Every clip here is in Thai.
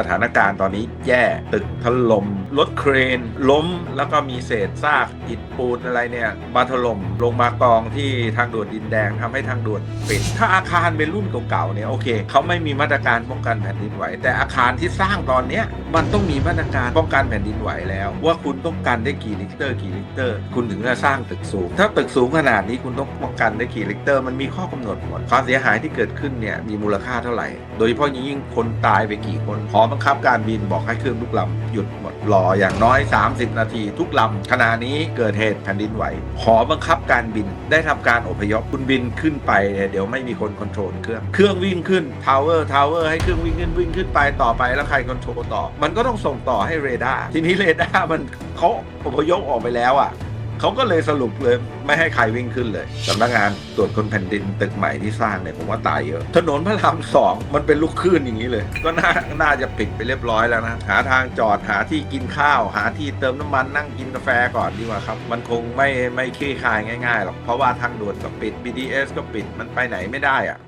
สถานการณ์ตอนนี้แย่ตึกถล่มรถเครน ล้มแล้วก็มีเศษซากอิฐปูนอะไรเนี่ยมาถล่มลงมากองที่ทางด่วนดินแดงทำให้ทางด่วนปิด ถ้าอาคารเป็นรุ่นเก่าๆเนี่ยโอเคเขาไม่มีมาตรการป้องกันแผ่นดินไหว แต่อาคารที่สร้างตอนเนี้ยมันต้องมีมาตรการป้องกันแผ่นดินไหวแล้ว ว่าคุณต้องกันได้กี่ลิกเตอร์กี่ลิกเตอร์ คุณถึงจะสร้างตึกสูง ถ้าตึกสูงขนาดนี้คุณต้องป้องกันได้กี่ลิกเตอร์ มันมีข้อกำหนดหมดความเสียหายที่เกิดขึ้นเนี่ยมีมูลค่าเท่าไหร่ โดยเฉพาะยิ่งคนตายไปกี่คนหอบังคับการบินบอกให้เครื่องทุกลำหยุดหมดรออย่างน้อย 30 นาทีทุกลำขณะนี้เกิดเหตุแผ่นดินไหวหอบังคับการบินได้ทำการอพยพคุณบินขึ้นไปเนี่ยเดี๋ยวไม่มีคนคอนโทรลเครื่องเครื่องวิ่งขึ้นทาวเวอร์ทาวเวอร์ให้เครื่องวิ่งขึ้นวิ่งขึ้นไปต่อไปแล้วใครคอนโทรลต่อ มันก็ต้องส่งต่อให้เรดาร์ทีนี้เรดาร์มันเขาอพยพออกไปแล้วอะ เขาก็เลยสรุปเลยไม่ให้ใครวิ่งขึ้นเลยสำนักงานตรวจคนแผ่นดินตึกใหม่ที่สร้างเนี่ยผมว่าตายเยอะ ถนนพระรามสองมันเป็นลูกคลื่นอย่างนี้เลย ก็น่าน่าจะปิดไปเรียบร้อยแล้วนะหาทางจอดหาที่กินข้าว หาที่เติมน้ำมันนั่งกินกาแฟก่อนดีกว่าครับ มันคงไม่ไม่คลี่คลายง่ายๆหรอกเพราะว่าทางด่วนก็ปิด BTS ก็ปิดมันไปไหนไม่ได้อะ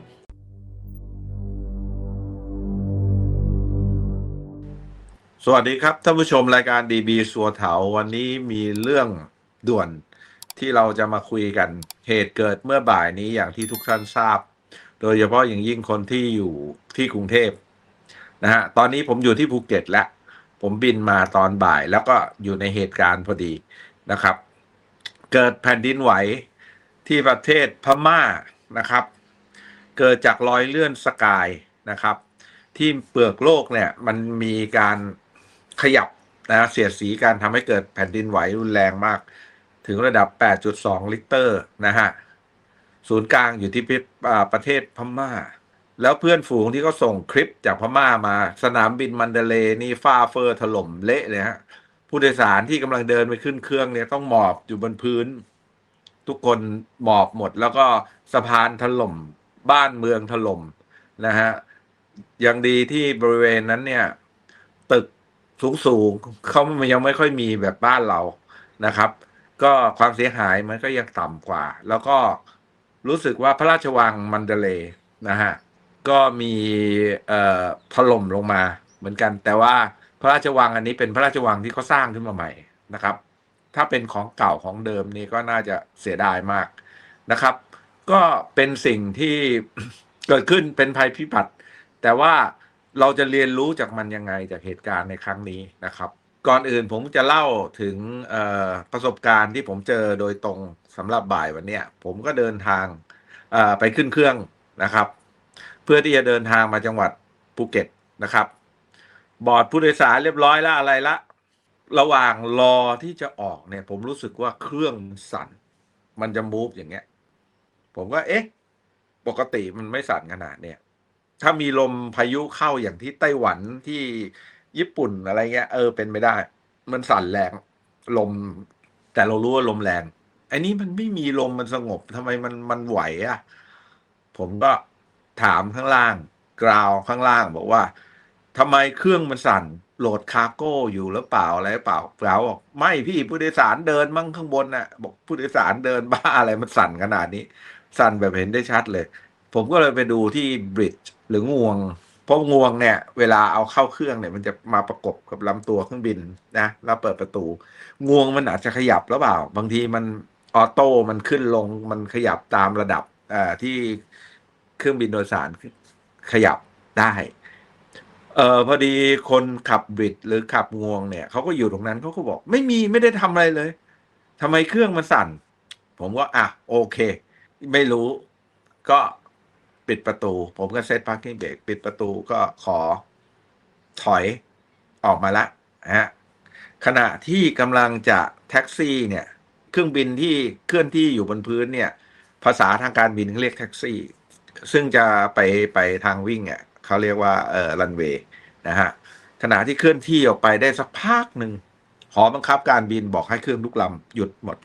สวัสดีครับท่านผู้ชมรายการ DB สัวเถาวันนี้มีเรื่อง ด่วนที่เราจะมาคุยกัน เหตุเกิดเมื่อบ่ายนี้อย่างที่ทุกท่านทราบ โดยเฉพาะอย่างยิ่งคนที่อยู่ที่กรุงเทพนะฮะ ตอนนี้ผมอยู่ที่ภูเก็ตแล้ว ผมบินมาตอนบ่ายแล้วก็อยู่ในเหตุการณ์พอดีนะครับ เกิดแผ่นดินไหวที่ประเทศพม่านะครับ เกิดจากรอยเลื่อนสกายนะครับ ที่เปลือกโลกเนี่ยมันมีการขยับนะเสียดสีการทำให้เกิดแผ่นดินไหวรุนแรงมาก ถึงระดับ 8.2 ลิตรนะฮะ ศูนย์กลางอยู่ที่ประเทศพม่า แล้วเพื่อนฝูงที่เขาส่งคลิปจากพม่ามา สนามบินมันเดเลนี่ฟ้าเฟอร์ถล่มเละเลยฮะ ผู้โดยสารที่กำลังเดินไปขึ้นเครื่องเนี่ยต้องหมอบอยู่บนพื้น ทุกคนหมอบหมด แล้วก็สะพานถล่มบ้านเมืองถล่มนะฮะยังดีที่บริเวณนั้นเนี่ย ตึกสูงสูงๆเขายังไม่ค่อยมีแบบบ้านเรานะครับ ก็ความเสียหายมันก็ยังต่ำกว่า แล้วก็รู้สึกว่าพระราชวังมันเดเลย์นะฮะก็มีเอ่อถล่มลงมาเหมือนกัน แต่ว่าพระราชวังอันนี้เป็นพระราชวังที่เขาสร้างขึ้นมาใหม่นะครับ ถ้าเป็นของเก่าของเดิมนี่ก็น่าจะเสียดายมากนะครับ ก็เป็นสิ่งที่เกิดขึ้นเป็นภัยพิบัติ แต่ว่าเราจะเรียนรู้จากมันยังไงจากเหตุการณ์ในครั้งนี้นะครับ ก่อนอื่นผมจะเล่าถึงประสบการณ์ที่ผมเจอโดยตรงสำหรับบ่ายวันนี้ผมก็เดินทางไปขึ้นเครื่องนะครับ เพื่อที่จะเดินทางมาจังหวัดภูเก็ตนะครับ บอร์ดผู้โดยสารเรียบร้อยแล้วอะไรละ ระหว่างรอที่จะออกเนี่ย ผมรู้สึกว่าเครื่องสั่น มันจะมูฟอย่างเงี้ย ผมก็เอ๊ะ ปกติมันไม่สั่นขนาดเนี่ยถ้ามีลมพายุเข้าอย่างที่ไต้หวันที่ ญี่ปุ่นอะไรเงี้ยเออเป็นไม่ได้ มันสั่นแรงลม แต่เรารู้ว่าลมแรงไอ้นี้มันไม่มีลมมันสงบทำไมมันมันไหวอะ่ะ ผมก็ถามข้างล่าง กราวข้างล่างบอกว่าทำไมเครื่องมันสั่นโหลดคาร์โก้อยู่หรือเปล่าอะไรหรือเปล่าบอกไม่พี่ผู้โดยสารเดินมั่งข้างบนน่ะ บอกผู้โดยสารเดินบ้าอะไรมันสั่นขนาดนี้ สั่นแบบเห็นได้ชัดเลย ผมก็เลยไปดูที่บริดจ์หรืองวง เพราะงวงเนี่ยเวลาเอาเข้าเครื่องเนี่ยมันจะมาประกบกับลำตัวเครื่องบินนะแล้วเปิดประตู งวงมันอาจจะขยับหรือเปล่า บางทีมันออโต้มันขึ้นลงมันขยับตามระดับอที่เครื่องบินโดยสารขยับได้เออพอดีคนขับบิดหรือขับงวงเนี่ยเขาก็อยู่ตรงนั้นเขาก็บอก ไม่มีไม่ได้ทำอะไรเลยทำไมเครื่องมันสั่น ผมก็อะโอเค ไม่รู้ ก็ ปิดประตู ผมก็เซตพาร์กิ้งเบรกปิดประตูก็ขอถอยออกมาละฮะขณะที่กำลังจะแท็กซี่เนี่ยเครื่องบินที่เคลื่อนที่อยู่บนพื้นเนี่ย ภาษาทางการบินเขาเรียกแท็กซี่ ซึ่งจะไปไปทางวิ่งอะเขาเรียกว่าเออรันเวย์นะฮะขณะที่เคลื่อนที่ออกไปได้สักพักหนึ่งหอบังคับการบินบอกให้เครื่องทุกลำหยุดหมด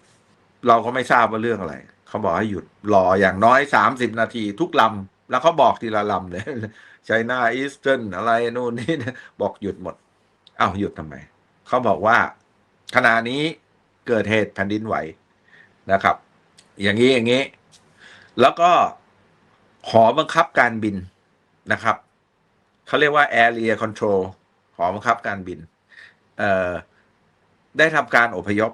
เราก็ไม่ทราบว่าเรื่องอะไร เขาบอกให้หยุดรออย่างน้อยสามสิบนาทีทุกลำ แล้วเขาบอกทีละลำเลยไชน่าอีสเทิร์นอะไรนู่นนี่บอกหยุดหมดอ้าวหยุดทำไม เขาบอกว่าขณะนี้เกิดเหตุแผ่นดินไหวนะครับ อย่างนี้อย่างนี้ แล้วก็หอบังคับการบินนะครับ เขาเรียกว่า Area Control อบังคับการบิน เอ่อ ได้ทำการอพยพ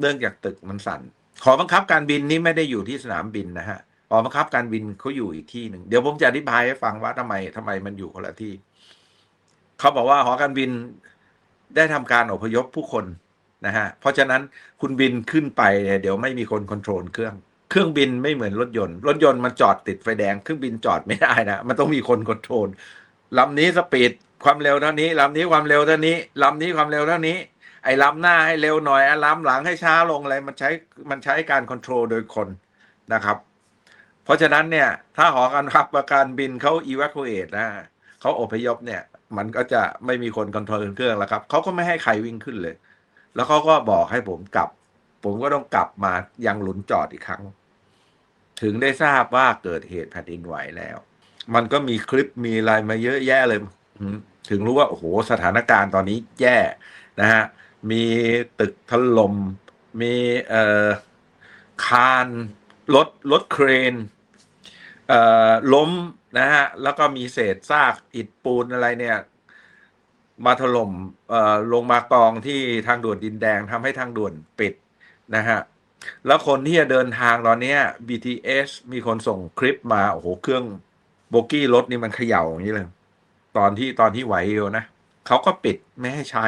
เนื่องจากตึกมันสั่น หอบังคับการบินนี้ไม่ได้อยู่ที่สนามบินนะฮะ อบังคับการบินเขาอยู่อีกที่หนึ่งเดี๋ยวผมจะอธิบายให้ฟังว่าทำไมทำไมมันอยู่คนละที่ เขาบอกว่าหอการบินได้ทำการอพยพผู้คนนะฮะเพราะฉะนั้นคุณบินขึ้นไปเนี่ยเดี๋ยวไม่มีคนคอนโทรลเครื่องเครื่องบินไม่เหมือนรถยนต์ รถยนต์มันจอดติดไฟแดงเครื่องบินจอดไม่ได้นะมันต้องมีคนคอนโทรลลำนี้สปีดความเร็วเท่านี้ลำนี้ความเร็วเท่านี้ลำนี้ความเร็วเท่านี้ ไอ้ลำหน้าให้เร็วหน่อยไอะลำหลังให้ช้าลงอะไรมันใช้มันใช้การคอนโทรลโดยคนนะครับ เพราะฉะนั้นเนี่ย ถ้าหอการขับประการบินเขา evacuate นะเขาอพยพเนี่ย มันก็จะไม่มีคนคอนโทรลเครื่องแล้วครับเขาก็ไม่ให้ใครวิ่งขึ้นเลย แล้วเขาก็บอกให้ผมกลับ ผมก็ต้องกลับมายังหลุนจอดอีกครั้ง ถึงได้ทราบว่าเกิดเหตุแผ่นดินไหวแล้ว มันก็มีคลิปมีอะไรมาเยอะแยะเลยถึงรู้ว่าโอ้โหสถานการณ์ตอนนี้แย่นะฮะมีตึกถล่มมีเอ่อคานรถรถเครนเล้มนะฮะแล้วก็มีเศษซากอิฐปูนอะไรเนี่ย มาถล่มเอ่อลงมากองที่ทางด่วนดินแดงทำให้ทางด่วนปิดนะฮะแล้วคนที่จะเดินทางตอนนี้ BTS มีคนส่งคลิปมา โอ้โห เครื่องโบกี้รถนี่มันเขย่าอย่างนี้เลย ตอนที่ตอนที่ไหวอยู่นะเขาก็ปิดไม่ให้ใช้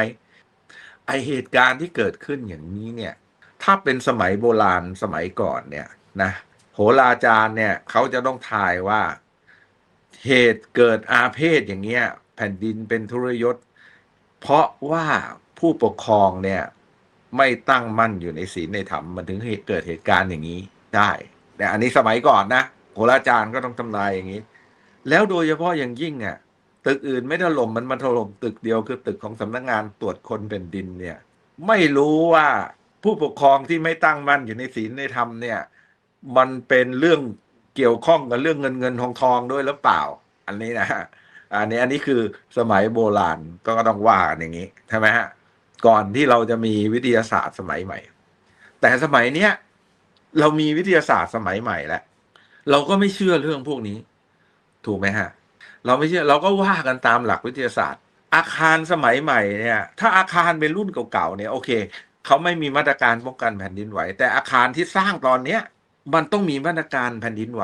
ไอเหตุการณ์ที่เกิดขึ้นอย่างนี้เนี่ย ถ้าเป็นสมัยโบราณสมัยก่อนเนี่ยนะ โหราจารย์เนี่ยเขาจะต้องทายว่า เหตุเกิดอาเพศอย่างเงี้ย แผ่นดินเป็นทุรยศ เพราะว่าผู้ปกครองเนี่ย ไม่ตั้งมั่นอยู่ในศีลในธรรมมันถึงเหตุเกิดเหตุการณ์อย่างนี้ได้ แต่อันนี้สมัยก่อนนะโหราจารย์ก็ต้องทำนายอย่างนี้ แล้วโดยเฉพาะอย่างยิ่งอะตึกอื่นไม่ถล่มมันมาถล่มตึกเดียวคือตึกของสำนักงานตรวจคนแผ่นดินเนี่ย ไม่รู้ว่าผู้ปกครองที่ไม่ตั้งมั่นอยู่ในศีลในธรรมเนี่ย มันเป็นเรื่องเกี่ยวข้องกับเรื่องเงินเงินทองทองด้วยหรือเปล่า อันนี้นะฮะอันนี้อันนี้คือสมัยโบราณก็ต้องว่ากันอย่างนี้ใช่ไหมฮะก่อนที่เราจะมีวิทยาศาสตร์สมัยใหม่ แต่สมัยเนี้ยเรามีวิทยาศาสตร์สมัยใหม่แล้วเราก็ไม่เชื่อเรื่องพวกนี้ ถูกไหมฮะ เราไม่เชื่อเราก็ว่ากันตามหลักวิทยาศาสตร์ อาคารสมัยใหม่เนี่ย ถ้าอาคารเป็นรุ่นเก่าๆเนี่ยโอเคเขาไม่มีมาตรการป้องกันแผ่นดินไหว แต่อาคารที่สร้างตอนเนี้ย มันต้องมีมาตรการแผ่นดินไหว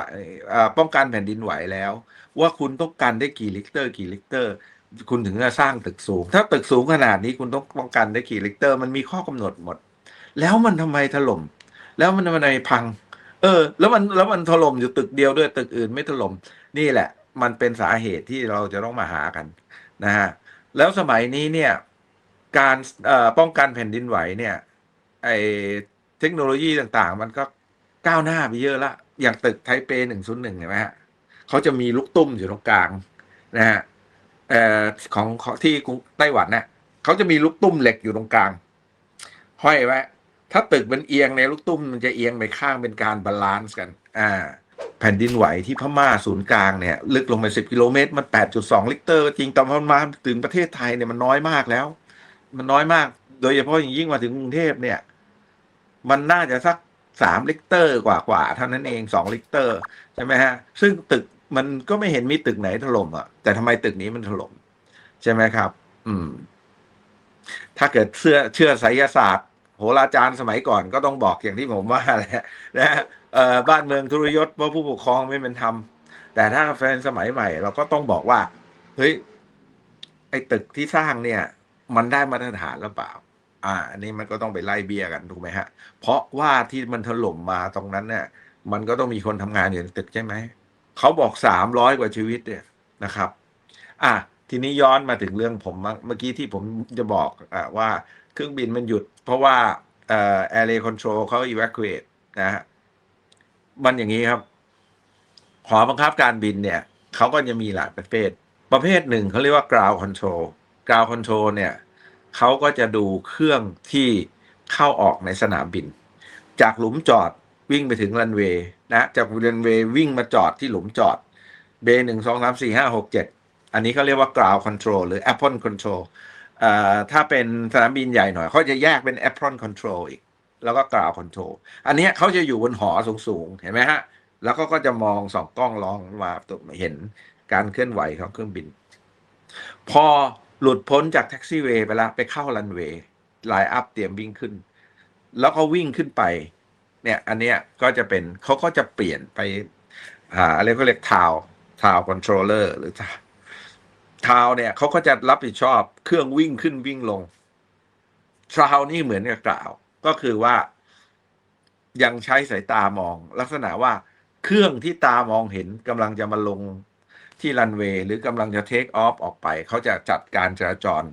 ป้องกันแผ่นดินไหวแล้ว ว่าคุณต้องกันได้กี่ลิตรกี่ลิตรคุณถึงจะสร้างตึกสูง ถ้าตึกสูงขนาดนี้คุณต้องป้องกันได้กี่ลิตรมันมีข้อกำหนดหมด แล้วมันทำไมถล่ม แล้วมันทำไมพัง เออ แล้วมันแล้วมันถล่มอยู่ตึกเดียวด้วยตึกอื่นไม่ถล่มนี่แหละ มันเป็นสาเหตุที่เราจะต้องมาหากันนะฮะแล้วสมัยนี้เนี่ยการป้องกันแผ่นดินไหวเนี่ยไอเทคโนโลยีต่างๆ มันก็ ก้าวหน้าไปเยอะละ อย่างตึกไทเปหนึ่งศูนย์หนึ่งเห็นไหมฮะเขาจะมีลูกตุ้มอยู่ตรงกลางนะฮะเอ่อของที่กรุงไต้หวันเนี่ยเขาจะมีลูกตุ้มเหล็กอยู่ตรงกลาง ห้อยไว้ ถ้าตึกมันเอียงในลูกตุ้มมันจะเอียงไปข้างเป็นการบาลานซ์กัน อ่า แผ่นดินไหวที่พม่าศูนย์กลางเนี่ย ลึกลงไปสิบกิโลเมตร มันแปดจุดสองลิตรจริงแต่พอมาถึงประเทศไทยเนี่ยมันน้อยมากแล้ว มันน้อยมาก โดยเฉพาะอย่างยิ่งมาถึงกรุงเทพเนี่ย มันน่าจะสัก สามลิตรกว่ากว่าๆเท่านั้นเองสองลิตรใช่ไหมฮะ ซึ่งตึกมันก็ไม่เห็นมีตึกไหนถล่มอะ แต่ทำไมตึกนี้มันถล่มใช่ไหมครับ อืม ถ้าเกิดเชื่อเชื่อไสยศาสตร์โหราจารย์สมัยก่อนก็ต้องบอกอย่างที่ผมว่าแหละนะเอ่อบ้านเมืองทุรยศเพราะผู้ปกครองไม่เป็นธรรม แต่ถ้าแฟนสมัยใหม่ เราก็ต้องบอกว่า เฮ้ย ไอ้ตึกที่สร้างเนี่ย มันได้มาตรฐานหรือเปล่า อ่า อันนี้มันก็ต้องไปไล่เบี้ยกันถูกไหมฮะ เพราะว่าที่มันถล่มมาตรงนั้นเนี่ยมันก็ต้องมีคนทำงานอยู่ในตึกใช่ไหมเขาบอกสามร้อยกว่าชีวิตเนี่ยนะครับ อะทีนี้ย้อนมาถึงเรื่องผมเมื่อกี้ที่ผมจะบอกอะว่าเครื่องบินมันหยุด เพราะว่าเอ่อ air raid control เขา evacuate นะฮะมันอย่างนี้ครับหอบังคับการบินเนี่ยเขาก็จะมีหลายประเภท ประเภทหนึ่งเขาเรียกว่า ground control ground control เนี่ย เขาก็จะดูเครื่องที่เข้าออกในสนามบิน จากหลุมจอดวิ่งไปถึงรันเวย์นะจากรันเวย์วิ่งมาจอดที่หลุมจอดเบย์หนึ่งสองสามสี่ห้าหกเจ็ดอันนี้เขาเรียกว่า ground control หรือ apron control เอ่อถ้าเป็นสนามบินใหญ่หน่อยเขาจะแยกเป็น apron control อีก แล้วก็ ground control อันนี้เขาจะอยู่บนหอสูงๆ เห็นไหมฮะ แล้วก็ก็จะมองสองกล้องลองมาตัวเห็นการเคลื่อนไหวของเครื่องบิน พอ หลุดพ้นจากแท็กซี่เวย์ไปแล้วไปเข้ารันเวย์ไลน์อัพเตรียมวิ่งขึ้น แล้วก็วิ่งขึ้นไป เนี่ย อันเนี้ยก็จะเป็นเขาก็จะเปลี่ยนไปหาอะไรก็เรียกทาวทาวคอนโทรลเลอร์หรือทาวเนี่ยเขาก็จะรับผิดชอบเครื่องวิ่งขึ้นวิ่งลงทาวนี่เหมือนกับกล่าว ก็คือว่า ยังใช้สายตามอง ลักษณะว่าเครื่องที่ตามองเห็นกำลังจะมาลง ที่รันเวย์หรือกำลังจะเทคออฟออกไป เขาจะจัดการจราจร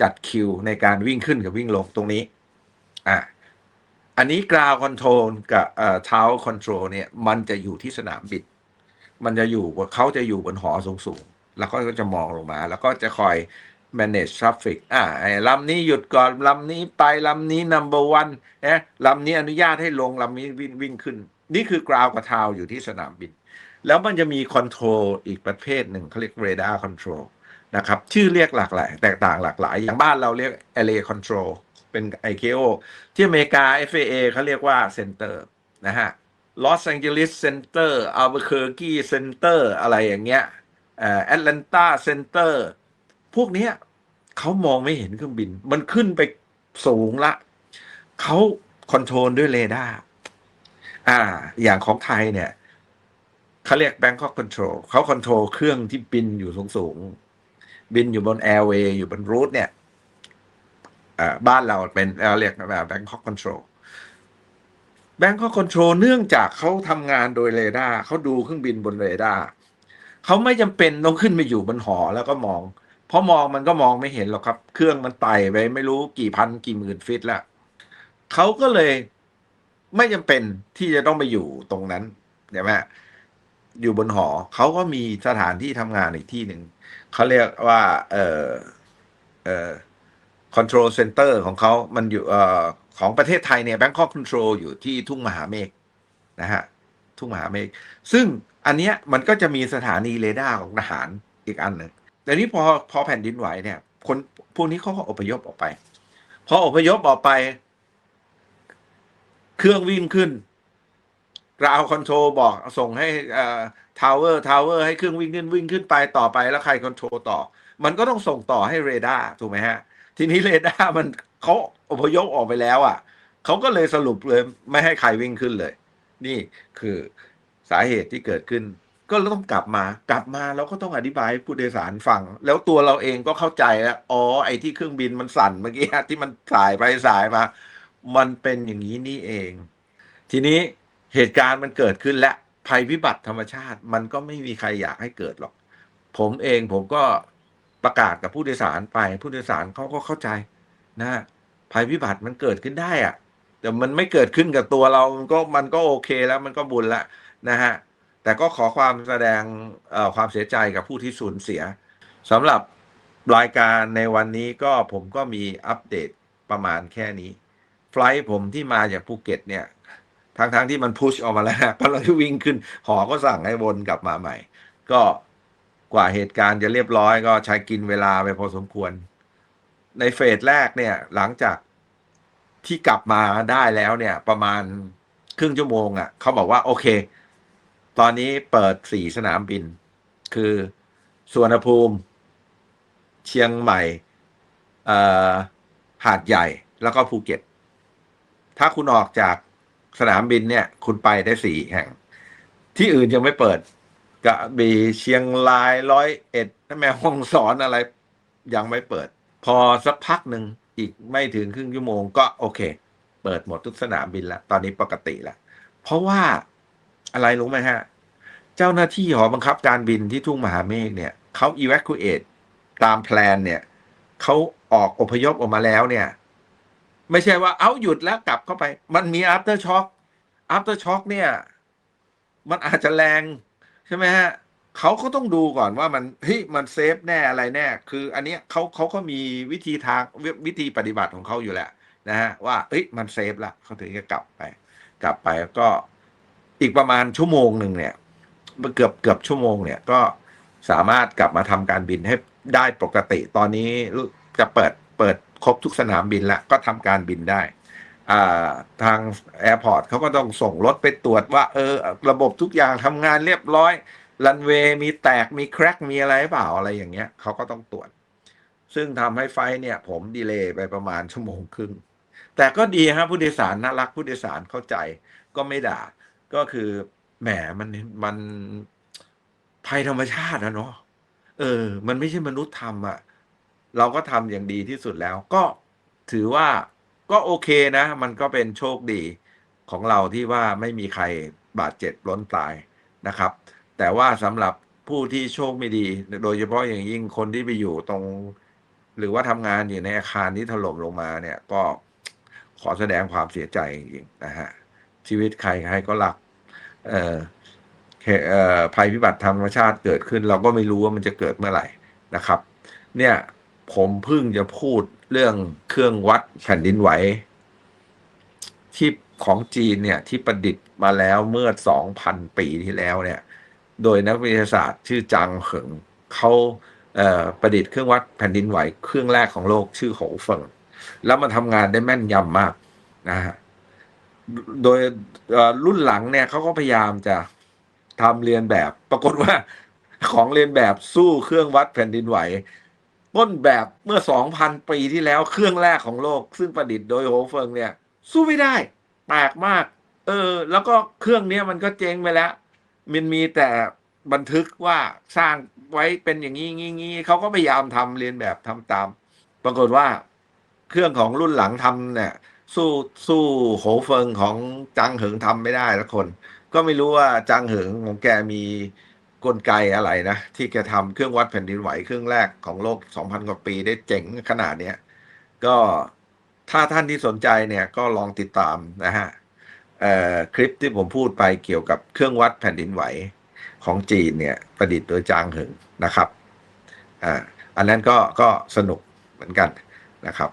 จัดคิวในการวิ่งขึ้นกับวิ่งลงตรงนี้อะอันนี้กราวคอนโทรลกับเอ่อเท้าคอนโทรลเนี่ยมันจะอยู่ที่สนามบินมันจะอยู่เขาจะอยู่บนหอสูงๆ แล้วก็จะมองลงมา แล้วก็จะคอย manage traffic อ่าไอ้ลำนี้หยุดก่อนลำนี้ไปลำนี้ number one นะลำนี้อนุญาตให้ลงลำนี้วิ่งวิ่งขึ้น นี่คือกราวกับเท้าอยู่ที่สนามบิน แล้วมันจะมีคอนโทรลอีกประเภทหนึ่งเขาเรียก radar control นะครับ ชื่อเรียกหลากหลาย แตกต่างหลากหลาย อย่างบ้านเราเรียก array control เป็น ICAO ที่อเมริกา FAA เขาเรียกว่า center นะฮะ Los Angeles Center Albuquerque Center อะไรอย่างเงี้ยเอ่อ Atlanta Center พวกเนี้ยเขามองไม่เห็นเครื่องบิน มันขึ้นไปสูงละเขาคอนโทรลด้วยเรดาร์อ่า อย่างของไทยเนี่ย เขาเรียก Bangkok Control เขาคอนโทรลเครื่องที่บินอยู่สูงๆบินอยู่บน Airway อยู่บนรูทเนี่ยบ้านเราเป็นเราเรียกแบบ Bangkok Control Bangkok Control เนื่องจากเขาทำงานโดยเรดาร์เขาดูเครื่องบินบนเรดาร์เขาไม่จำเป็นต้องขึ้นไปอยู่บนหอแล้วก็มอง เพราะมองมันก็มองไม่เห็นหรอกครับ เครื่องมันไต่ไปไม่รู้กี่พันกี่หมื่นฟิตแล้วเขาก็เลยไม่จำเป็นที่จะต้องไปอยู่ตรงนั้นเดี๋ยวแม่ อยู่บนหอ เขาก็มีสถานที่ทำงานอีกที่หนึ่ง เขาเรียกว่า เอ่อเอ่อ control center ของเขามันอยู่เอ่อของประเทศไทยเนี่ย Bangkok Control อยู่ที่ทุ่งมหาเมฆนะฮะ ทุ่งมหาเมฆ ซึ่งอันเนี้ยมันก็จะมีสถานีเรดาร์ของทหารอีกอันหนึ่งแต่นี้พอพอแผ่นดินไหวเนี่ย คนพวกนี้เขาก็อพยพออกไป พออพยพออกไป เครื่องวิ่งขึ้น กราวคอนโทรลบอกส่งให้เอ่อทาวเวอร์ทาวเวอร์ให้เครื่องวิ่งขึ้นวิ่งขึ้นไปต่อไปแล้วใครคอนโทรลต่อ มันก็ต้องส่งต่อให้เรดาร์ถูกไหมฮะ ทีนี้เรดาร์มันเขาอพยพออกไปแล้วอะเขาก็เลยสรุปเลยไม่ให้ใครวิ่งขึ้นเลย นี่คือสาเหตุที่เกิดขึ้น ก็ต้องกลับมากลับมาเราก็ต้องอธิบายผู้โดยสารฟัง แล้วตัวเราเองก็เข้าใจแล้วอ๋อไอ้ที่เครื่องบินมันสั่นเมื่อกี้ที่มันสายไปสายมา มันเป็นอย่างนี้นี่เอง ทีนี้ เหตุการณ์มันเกิดขึ้นและภัยพิบัติธรรมชาติ มันก็ไม่มีใครอยากให้เกิดหรอก ผมเองผมก็ประกาศกับผู้โดยสารไป ผู้โดยสารเขาก็เข้าใจนะภัยพิบัติมันเกิดขึ้นได้อะแต่มันไม่เกิดขึ้นกับตัวเรามันก็มันก็โอเคแล้วมันก็บุญละนะฮะแต่ก็ขอความแสดงความเสียใจกับผู้ที่สูญเสียสำหรับรายการในวันนี้ก็ผมก็มีอัปเดตประมาณแค่นี้ ไฟล์ผมที่มาจากภูเก็ตเนี่ย ทั้งๆทที่มันพุชออกมาแล้วกำลังจะวิ่งขึ้น หอก็สั่งให้วนกลับมาใหม่ ก็กว่าเหตุการณ์จะเรียบร้อยก็ใช้กินเวลาไปพอสมควร ในเฟสแรกเนี่ย หลังจากที่กลับมาได้แล้วเนี่ย ประมาณครึ่งชั่วโมงอะ่ะเขาบอกว่าโอเค ตอนนี้เปิดสี่สนามบิน คือสุวนภูมิ เชียงใหม่หาดใหญ่แล้วก็ภูเก็ต ถ้าคุณออกจาก สนามบินเนี่ย คุณไปได้สี่แห่ง ที่อื่นยังไม่เปิดกระบี่เชียงรายร้อยเอ็ดแม่ห้องสอนอะไร ยังไม่เปิด พอสักพักหนึ่งอีกไม่ถึงครึ่งชั่วโมงก็โอเค เปิดหมดทุกสนามบินแล้ว ตอนนี้ปกติแล้ว เพราะว่าอะไรรู้ไหมฮะ เจ้าหน้าที่หอบังคับการบินที่ทุ่งมหาเมฆเนี่ยเขา evacuate ตามแพลนเนี่ยเขาออกอพยพออกมาแล้วเนี่ย ไม่ใช่ว่าเอาหยุดแล้วกลับเข้าไป มันมี after shock after shock เนี่ย มันอาจจะแรงใช่ไหมฮะเขาก็ต้องดูก่อนว่ามันเฮ้ยมันเซฟแน่อะไรแน่ คือ อันเนี้ยเขาเขาก็มีวิธีทางวิวิธีปฏิบัติของเขาอยู่แหละ นะฮะว่าเอ้ยมันเซฟละเขาถึงจะกลับไป กลับไปก็อีกประมาณชั่วโมงหนึ่งเนี่ยเกือบเกือบชั่วโมงเนี่ยก็สามารถกลับมาทำการบินให้ได้ปกติ ตอนนี้จะเปิดเปิด ครบทุกสนามบินแล้วก็ทำการบินได้ทางแอร์พอร์ตเขาก็ต้องส่งรถไปตรวจว่า เออ ระบบทุกอย่างทำงานเรียบร้อยรันเวย์มีแตกมีแครกมีอะไรเปล่าอะไรอย่างเงี้ยเขาก็ต้องตรวจ ซึ่งทำให้ไฟเนี่ย ผมดีเลย์ไปประมาณชั่วโมงครึ่ง แต่ก็ดีฮะผู้โดยสารน่ารักผู้โดยสารเข้าใจ ก็ไม่ด่า ก็คือแหมมันมันภัยธรรมชาตินะเนาะเออ มันไม่ใช่มนุษย์ทำอะ เราก็ทำอย่างดีที่สุดแล้ว ก็ถือว่าก็โอเคนะ มันก็เป็นโชคดีของเราที่ว่าไม่มีใครบาดเจ็บล้นตายนะครับ แต่ว่าสำหรับผู้ที่โชคไม่ดี โดยเฉพาะอย่างยิ่งคนที่ไปอยู่ตรง หรือว่าทำงานอยู่ในอาคารที่ถล่มลงมาเนี่ยก็ขอแสดงความเสียใจจริงๆนะฮะชีวิตใครใครก็รักเออเเอ่อภัยพิบัติธรรมชาติเกิดขึ้น เราก็ไม่รู้ว่ามันจะเกิดเมื่อไหร่นะครับ เนี่ย ผมเพิ่งจะพูดเรื่องเครื่องวัดแผ่นดินไหว ที่ของจีนเนี่ยที่ประดิษฐ์มาแล้วเมื่อ2,000ปีที่แล้วเนี่ย โดยนักวิทยาศาสตร์ชื่อจางเหิงเขาเประดิษฐ์เครื่องวัดแผ่นดินไหวเครื่องแรกของโลกชื่อโหเฟิงแล้วมันทำงานได้แม่นยำมากนะฮะโดยรุ่นหลังเนี่ยเขาก็พยายามจะทำเรียนแบบ ปรากฏว่าของเรียนแบบสู้เครื่องวัดแผ่นดินไหว ต้นแบบเมื่อ 2,000 ปีที่แล้วเครื่องแรกของโลก ซึ่งประดิษฐ์โดยโฮเฟิงเนี่ย สู้ไม่ได้แปลกมาก เออ แล้วก็เครื่องนี้มันก็เจ๊งไปแล้ว มันมีแต่บันทึกว่าสร้างไว้เป็นอย่างนี้งี้งี้เขาก็พยายามทำเรียนแบบทำตาม ปรากฏว่า เครื่องของรุ่นหลังทำเนี่ย สู้สู้โหเฟิงของจังเหิงทำไม่ได้ละคน ก็ไม่รู้ว่าจังเหิงของแกมี กลไกอะไรนะ ที่แกทำเครื่องวัดแผ่นดินไหวเครื่องแรกของโลก 2,000 กว่าปีได้เจ๋งขนาดเนี้ยก็ถ้าท่านที่สนใจเนี่ยก็ลองติดตามนะฮะคลิปที่ผมพูดไปเกี่ยวกับเครื่องวัดแผ่นดินไหวของจีนเนี่ยประดิษฐ์โดยจางเหิงนะครับอ่าอันนั้นก็ก็สนุกเหมือนกันนะครับ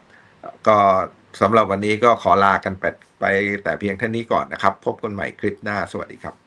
ก็สำหรับวันนี้ก็ขอลากันไปไปแต่เพียงเท่านี้ก่อนนะครับ พบกันใหม่คลิปหน้าสวัสดีครับ